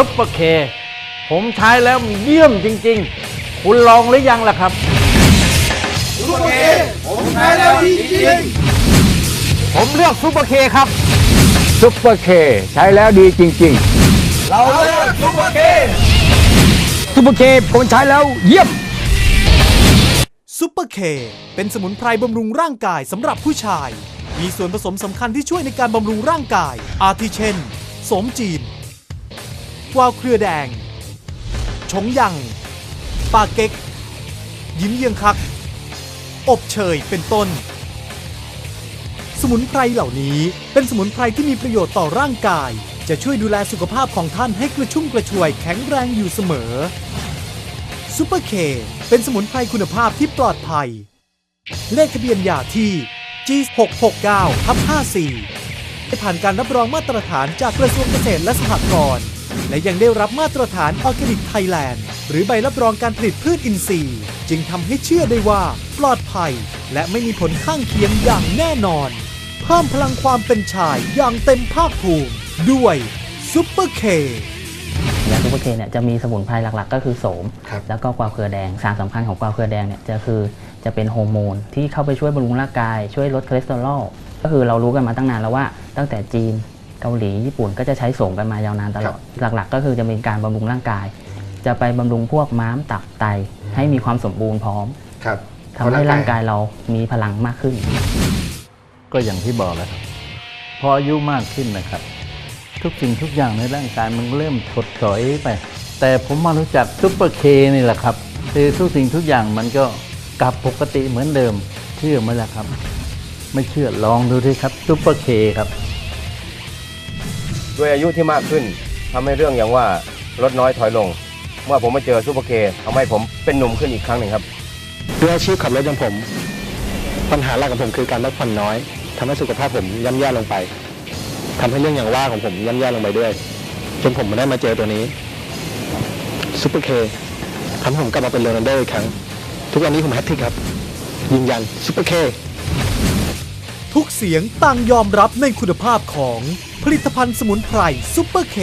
ซุปเปอร์เค ผมใช้แล้วมันเยี่ยมจริง ๆ คุณลองหรือยังล่ะครับผมเลือกซุปเปอร์เคครับ ซุปเปอร์เคใช้แล้วดีจริงซุปเปอร์เคๆซุปเปอร์เคผมใช้แล้วเยี่ยม ซุปเปอร์เคเป็นสมุนไพรบำรุงร่างกายสำหรับผู้ชาย มีส่วนผสมสำคัญที่ช่วยในการบำรุงร่างกาย อาทิเช่น สมจีนก วาวเครือแดง ชงยังปาเก๊กยิ้มเยียงคัก อบเชยเป็นต้น สมุนไพรเหล่านี้เป็นสมุนไพรที่มีประโยชน์ต่อร่างกาย จะช่วยดูแลสุขภาพของท่านให้กระชุ่มกระชวยแข็งแรงอยู่เสมอซูเปอร์เคเป็นสมุนไพรคุณภาพที่ปลอดภัย เลขทะเบียนยาที่ G669 ทับ54ได้ผ่านการรับรองมาตรฐานจากกระทรวงเกษตรและสหกรณ์ และยังได้รับมาตรฐานออร์แกนิกไทยแลนด์ หรือใบรับรองการผลิตพืชอินทรีย์ จึงทำให้เชื่อได้ว่า ปลอดภัย และไม่มีผลข้างเคียงอย่างแน่นอน เพิ่มพลังความเป็นชายอย่างเต็มภาคภูมิ ด้วยซูเปอร์เคยาซูเปอร์เคเนี่ยจะมีสมุนไพรหลักๆ ก็คือโสม แล้วก็กวาวเครือแดง สารสำคัญของกวาวเครือแดงเนี่ยจะคือจะเป็นฮอร์โมนที่เข้าไปช่วยบำรุงร่างกาย ช่วยลดคอเลสเตอรอล ก็คือเรารู้กันมาตั้งนานแล้วว่าตั้งแต่จีน เกาหลีญี่ปุ่นก็จะใช้โสมกันมายาวนานตลอดหลักๆ ก็คือจะมีการบำรุงร่างกาย จะไปบำรุงพวกม้ามตับไตให้มีความสมบูรณ์พร้อมครับทำให้ร่างกายเรามีพลังมากขึ้น ก็อย่างที่บอกแล้วครับพออายุมากขึ้นนะครับ ทุกสิ่งทุกอย่างในร่างกายมันเริ่มถดถอยไป แต่ผมมารู้จักซุปเปอร์เคนี่แหละครับคือทุกสิ่งทุกอย่างมันก็กลับปกติเหมือนเดิม เชื่อไหมล่ะครับ ไม่เชื่อลองดูดิครับซุปเปอร์เคครับ ด้วยอายุที่มากขึ้นทำให้เรื่องอย่างว่าลดน้อยถอยลง เมื่อผมมาเจอซูเปอร์เคทำให้ผมเป็นหนุ่มขึ้นอีกครั้งหนึ่งครับด้วยอาชีพขับรถอย่างผม ปัญหาหลักของผมคือการพักผ่อนน้อยทำให้สุขภาพผมย่ำแย่ลงไปทำให้เรื่องอย่างว่าของผมย่ำแย่ลงไปด้วย จนผมมาได้มาเจอตัวนี้ซูเปอร์เคทำให้ผมกลับมาเป็นโรนัลโดอีกครั้ง ทุกวันนี้ผมแฮตทริกครับ ยืนยันซูเปอร์เค ทุกเสียงต่างยอมรับในคุณภาพของผลิตภัณฑ์สมุนไพรซุปเปอร์เค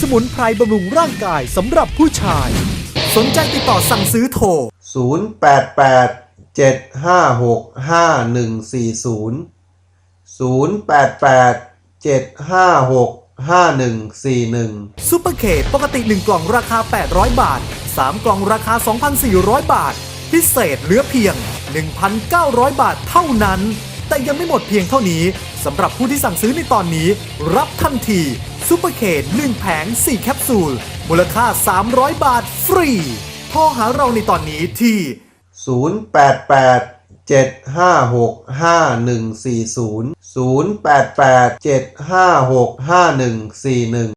สมุนไพรบำรุงร่างกายสำหรับผู้ชาย สนใจติดต่อสั่งซื้อโทร 0 8 8 7 5 6 5 1 4 0 0 8 8 7 5 6 5 1 4 1ซูเปอร์เคปกติ 1 กล่องราคา 800 บาท 3 กล่องราคา 2,400 บาท พิเศษเหลือเพียง 1,900 บาทเท่านั้น แต่ยังไม่หมดเพียงเท่านี้สำหรับผู้ที่สั่งซื้อในตอนนี้ รับทันทีซูเปอร์เค1แผง 4 แคปซูล มูลค่า 300 บาทฟรีโทรหาเราในตอนนี้ที่ 0 8 8 7